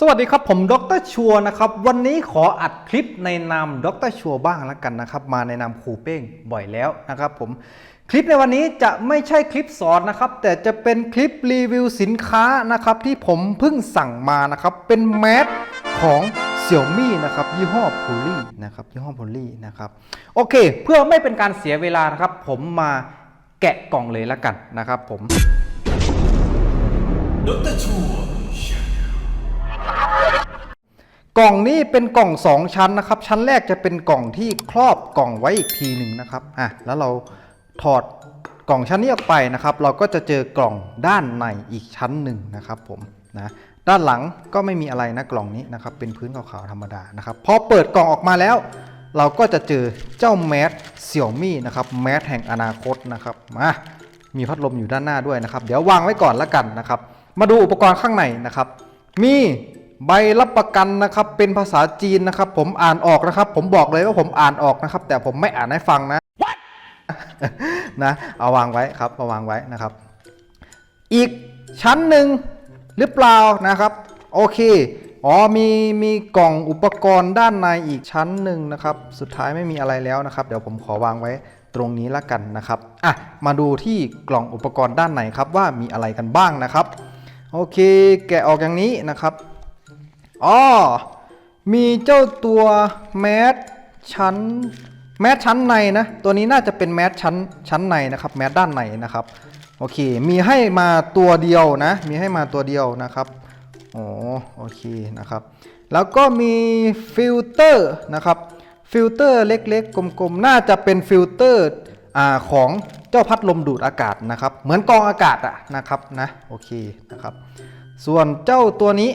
สวัสดีครับผมดรชัวนะครับวันนี้ขออัดคลิปในนามดรชัวบ้างแล้วกันนะครับมาในนามครูเป้งบ่อยแล้วนะครับผมคลิปในวันนี้จะไม่ใช่คลิปสอนนะครับแต่จะเป็นคลิปรีวิวสินค้านะครับที่ผมเพิ่งสั่งมานะครับเป็นแมสของ Xiaomi นะครับยี่ห้อ p o l y นะครับยี่ห้อ p o l y นะครับโอเค เพื่อไม่เป็นการเสียเวลานะครับผมมาแกะกล่องเลยแล้วกันนะครับผมดรชัว กล่องนี้เป็นกล่อง 2 ชั้นนะครับ ชั้นแรกจะเป็นกล่องที่ครอบกล่องไว้อีกทีหนึ่งนะครับอะแล้วเราถอดกล่องชั้นนี้ออกไปนะครับ เราก็จะเจอกล่องด้านในอีกชั้นหนึ่งนะครับผมนะด้านหลังก็ไม่มีอะไรนะกล่องนี้นะครับ เป็นพื้นขาวๆธรรมดานะครับพอเปิดกล่องออกมาแล้ว เราก็จะเจอเจ้าแมสเสี่ยวมี่นะครับแมสแห่งอนาคตนะครับมามีพัดลมอยู่ด้านหน้าด้วยนะครับ เดี๋ยววางไว้ก่อนละกันนะครับ มาดูอุปกรณ์ข้างในนะครับ มี ใบรับประกันนะครับเป็นภาษาจีนนะครับ ผมอ่านออกนะครับ ผมบอกเลยว่าผมอ่านออกนะครับ แต่ผมไม่อ่านให้ฟังนะนะเอาวางไว้ครับเอาวางไว้นะครับ อีกชั้นหนึ่งหรือเปล่านะครับ โอเคอ๋อมีมีกล่องอุปกรณ์ด้านในอีกชั้นหนึ่งนะครับ สุดท้ายไม่มีอะไรแล้วนะครับ เดี๋ยวผมขอวางไว้ตรงนี้ละกันนะครับอะมาดูที่กล่องอุปกรณ์ด้านในครับว่ามีอะไรกันบ้างนะครับ โอเค แกะออกอย่างนี้นะครับ อ๋อ มีเจ้าตัวแมสชั้นแมสชั้นในนะ ตัวนี้น่าจะเป็นแมสชั้นชั้นในนะครับ แมสด้านในนะครับ โอเค มีให้มาตัวเดียวนะ มีให้มาตัวเดียวนะครับโอ้โอเคนะครับ แล้วก็มีฟิลเตอร์นะครับ ฟิลเตอร์เล็กๆ กลมๆ น่าจะเป็นฟิลเตอร์อ่าของเจ้าพัดลมดูดอากาศนะครับ เหมือนกองอากาศอะนะครับนะ โอเคนะครับ ส่วนเจ้าตัวนี้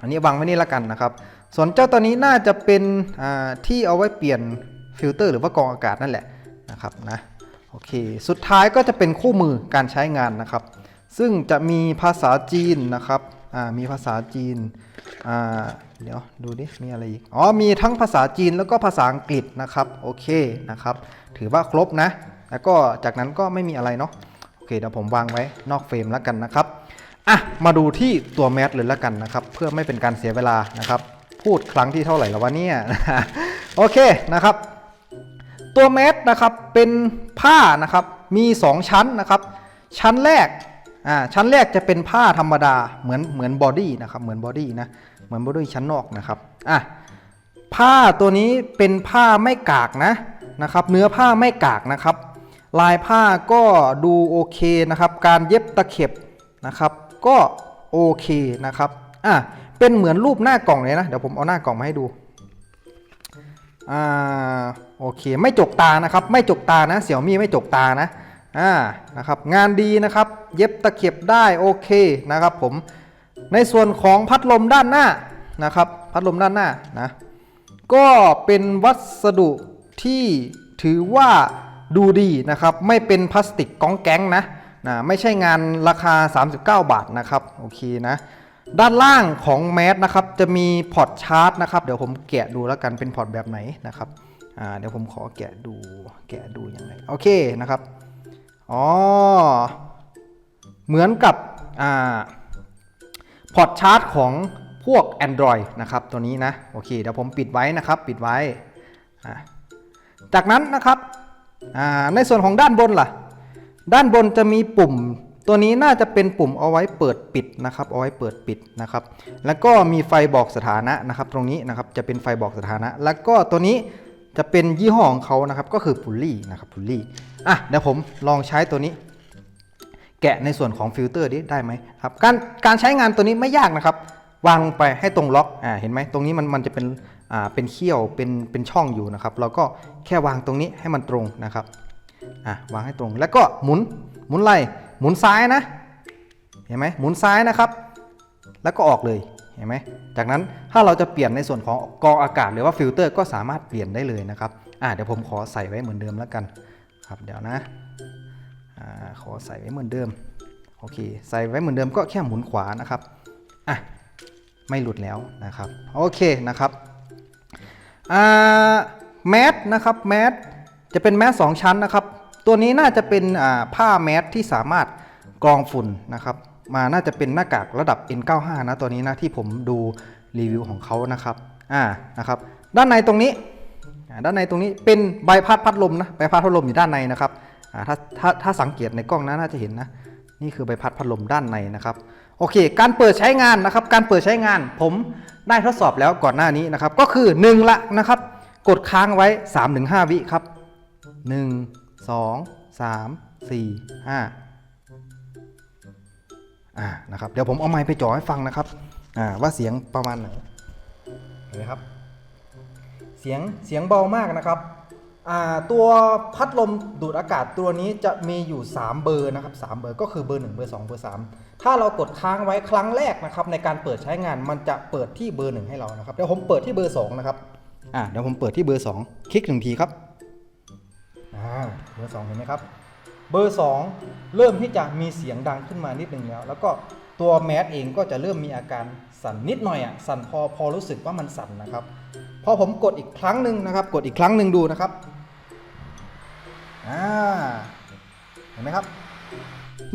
อันนี้วางไว้นี่ละกันนะครับ ส่วนเจ้าตัวนี้น่าจะเป็นที่เอาไว้เปลี่ยนฟิลเตอร์หรือว่ากรองอากาศนั่นแหละนะครับนะโอเค สุดท้ายก็จะเป็นคู่มือการใช้งานนะครับ ซึ่งจะมีภาษาจีนนะครับมีภาษาจีนเดี๋ยวดูดิ มีอะไรอีก อ๋อ มีทั้งภาษาจีนแล้วก็ภาษาอังกฤษนะครับ โอเคนะครับ ถือว่าครบนะ แล้วก็จากนั้นก็ไม่มีอะไรเนาะ โอเค เดี๋ยวผมวางไว้นอกเฟรมแล้วกันนะครับ อะมาดูที่ตัวแมสเลยแล้วกันนะครับ เพื่อไม่เป็นการเสียเวลานะครับ พูดครั้งที่เท่าไหร่แล้ววะเนี่ยโอเคนะครับ ตัวเม็ดนะครับเป็นผ้านะครับมี 2 ชั้นนะครับ ชั้นแรกอ่าชั้นแรกจะเป็นผ้าธรรมดาเหมือนเหมือนบอดี้นะครับเหมือนบอดี้นะเหมือนบอดี้ชั้นนอกนะครับอะผ้าตัวนี้เป็นผ้าไม่กากนะนะครับ เนื้อผ้าไม่กากนะครับ ลายผ้าก็ดูโอเคนะครับ การเย็บตะเข็บนะครับ ก็โอเคนะครับอะเป็นเหมือนรูปหน้ากล่องเลยนะ เดี๋ยวผมเอาหน้ากล่องมาให้ดูอ่าโอเคไม่จกตานะครับ ไม่จกตานะเสี่ยวมี่ไม่จกตานะอ่านะครับงานดีนะครับ เย็บตะเข็บได้โอเคนะครับผมในส่วนของพัดลมด้านหน้านะครับ พัดลมด้านหน้านะก็เป็นวัสดุที่ถือว่าดูดีนะครับ ไม่เป็นพลาสติกก้องแก๊งนะ นะไม่ใช่งานราคา 39 บาทนะครับโอเคนะด้านล่างของแมสนะครับจะมีพอร์ตชาร์จนะครับเดี๋ยวผมแกะดูแล้วกันเป็นพอร์ตแบบไหนนะครับเดี๋ยวผมขอแกะดูแกะดูอยังไงโอเคนะครับอ๋อเหมือนกับอพอร์ตชาร์จของพวก Android นะครับตัวนี้นะโอเคเดี๋ยวผมปิดไว้นะครับปิดไว้ จากนั้นนะครับในส่วนของด้านบนล่ะ ด้านบนจะมีปุ่ม ตัวนี้น่าจะเป็นปุ่มเอาไว้เปิดปิดนะครับ เอาไว้เปิดปิดนะครับ แล้วก็มีไฟบอกสถานะนะครับ ตรงนี้นะครับจะเป็นไฟบอกสถานะ แล้วก็ตัวนี้จะเป็นยี่ห้อของเขานะครับ ก็คือพุลลี่นะครับพุลลี่อะเดี๋ยวผมลองใช้ตัวนี้ แกะในส่วนของฟิลเตอร์ดิได้ไหมครับ การการใช้งานตัวนี้ไม่ยากนะครับวางลงไปให้ตรงล็อกอ่าเห็นไหมตรงนี้มันมันจะเป็นอ่าเป็นเขี้ยวเป็นเป็นช่องอยู่นะครับ เราก็แค่วางตรงนี้ให้มันตรงนะครับ อะวางให้ตรงแล้วก็หมุนหมุนไหลหมุนซ้ายนะ เห็นไหมหมุนซ้ายนะครับ แล้วก็ออกเลยเห็นไหมจากนั้นถ้าเราจะเปลี่ยนในส่วนของกรองอากาศหรือว่าฟิลเตอร์ก็สามารถเปลี่ยนได้เลยนะครับอะเดี๋ยวผมขอใส่ไว้เหมือนเดิมแล้วกันครับเดี๋ยวนะอ่าขอใส่ไว้เหมือนเดิมโอเคใส่ไว้เหมือนเดิมก็แค่หมุนขวานะครับอะไม่หลุดแล้วนะครับโอเคนะครับอ่าแมสนะครับแมสจะเป็นแมสสองชั้นนะครับ ตัวนี้น่าจะเป็นผ้าแมสที่สามารถกรองฝุ่นนะครับ มาน่าจะเป็นหน้ากากระดับ N95 นะตัวนี้นะที่ผมดูรีวิวของเขานะครับอ่านะครับ ด้านในตรงนี้อ่าด้านในตรงนี้เป็นใบพัดพัดลมนะใบพัดพัดลมอยู่ด้านในนะครับอ่าถ้าถ้าถ้าสังเกตในกล้องนะน่าจะเห็นนะนี่คือใบพัดพัดลมด้านในนะครับโอเค การเปิดใช้งานนะครับ การเปิดใช้งานผมได้ทดสอบแล้วก่อนหน้านี้นะครับ ก็คือ1ละนะครับ กดค้างไว้ 3-5 วิครับ 1 2 3 4 5อ่านะครับเดี๋ยวผมเอาไมค์ไปจ่อให้ฟังนะครับอ่าว่าเสียงประมาณไหนเห็นไหมครับ เสียงเสียงเบามากนะครับอ่าตัวพัดลมดูดอากาศตัวนี้จะมีอยู่ 3 เบอร์นะครับ3เบอร์ก็คือเบอร์ 1 เบอร์ 2 เบอร์ 3 ถ้าเรากดค้างไว้ครั้งแรกนะครับในการเปิดใช้งานมันจะเปิดที่เบอร์ 1 ให้เรานะครับเดี๋ยวผมเปิดที่เบอร์2นะครับอ่าเดี๋ยวผมเปิดที่เบอร์ 2 คลิกหนึ่งทีครับ อ่าเบอร์2เห็นไหมครับ เบอร์2เริ่มที่จะมีเสียงดังขึ้นมานิดนึงแล้ว แล้วก็ตัวแมสเองก็จะเริ่มมีอาการสั่นนิดหน่อยอะสั่นพอพอรู้สึกว่ามันสั่นนะครับ พอผมกดอีกครั้งหนึ่งนะครับ กดอีกครั้งหนึ่งดูนะครับอ่าเห็นไหมครับ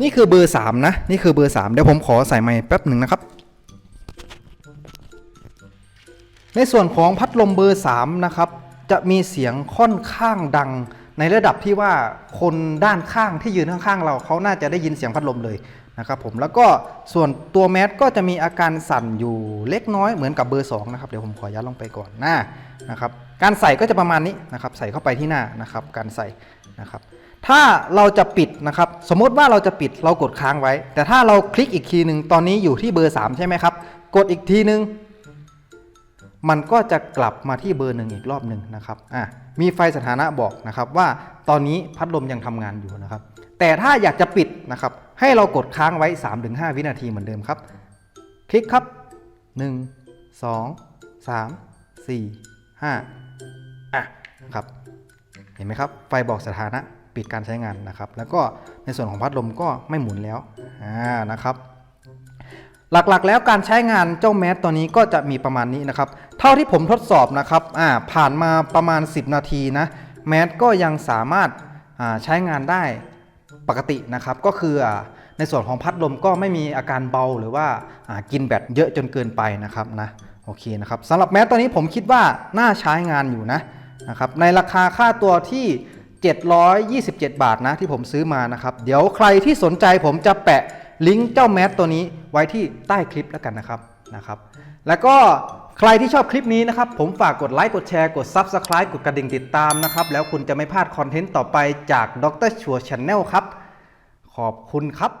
นี่คือเบอร์3นะ นี่คือเบอร์3เดี๋ยวผมขอใส่ไมค์แป๊บหนึ่งนะครับในส่วนของพัดลมเบอร์ 3 นะครับ จะมีเสียงค่อนข้างดัง ในระดับที่ว่าคนด้านข้างที่ยืนข้างๆเราเขาน่าจะได้ยินเสียงพัดลมเลยนะครับผมแล้วก็ส่วนตัวแมสก็จะมีอาการสั่นอยู่เล็กน้อยเหมือนกับเบอร์2นะครับเดี๋ยวผมขอยัดลงไปก่อนหน้านะครับการใส่ก็จะประมาณนี้นะครับใส่เข้าไปที่หน้านะครับการใส่นะครับถ้าเราจะปิดนะครับสมมติว่าเราจะปิดเรากดค้างไว้ แต่ถ้าเราคลิกอีกทีหนึ่งตอนนี้อยู่ที่เบอร์ 3 ใช่ไหมครับ กดอีกทีหนึ่ง มันก็จะกลับมาที่เบอร์หนึ่งอีกรอบหนึ่งนะครับอะมีไฟสถานะบอกนะครับว่าตอนนี้พัดลมยังทำงานอยู่นะครับ แต่ถ้าอยากจะปิดนะครับ ให้เรากดค้างไว้ 3-5 วินาทีเหมือนเดิมครับ คลิกครับ 1 2 3 4 5อะครับเห็นไหมครับ ไฟบอกสถานะปิดการใช้งานนะครับ แล้วก็ในส่วนของพัดลมก็ไม่หมุนแล้วอ่านะครับ หลักๆ แล้วการใช้งานเจ้าแมสตัวนี้ก็จะมีประมาณนี้นะครับ เท่าที่ผมทดสอบนะครับอ่าผ่านมาประมาณ 10 นาทีนะแมสก็ยังสามารถอ่าใช้งานได้ปกตินะครับ ก็คืออ่าในส่วนของพัดลมก็ไม่มีอาการเบาหรือว่าอ่ากินแบตเยอะจนเกินไปนะครับนะโอเคนะครับสำหรับแมสตัวนี้ผมคิดว่าน่าใช้งานอยู่นะนะครับในราคาค่าตัวที่ 727 บาทนะที่ผมซื้อมานะครับ เดี๋ยวใครที่สนใจผมจะแปะ ลิงก์เจ้าแมสตัวนี้ไว้ที่ใต้คลิปแล้วกันนะครับนะครับ แล้วก็ใครที่ชอบคลิปนี้นะครับ ผมฝากกดไลค์กดแชร์กด Subscribe กดกระดิ่งติดตามนะครับ แล้วคุณจะไม่พลาดคอนเทนต์ต่อไปจากดรชัวช n แนลครับ ขอบคุณครับ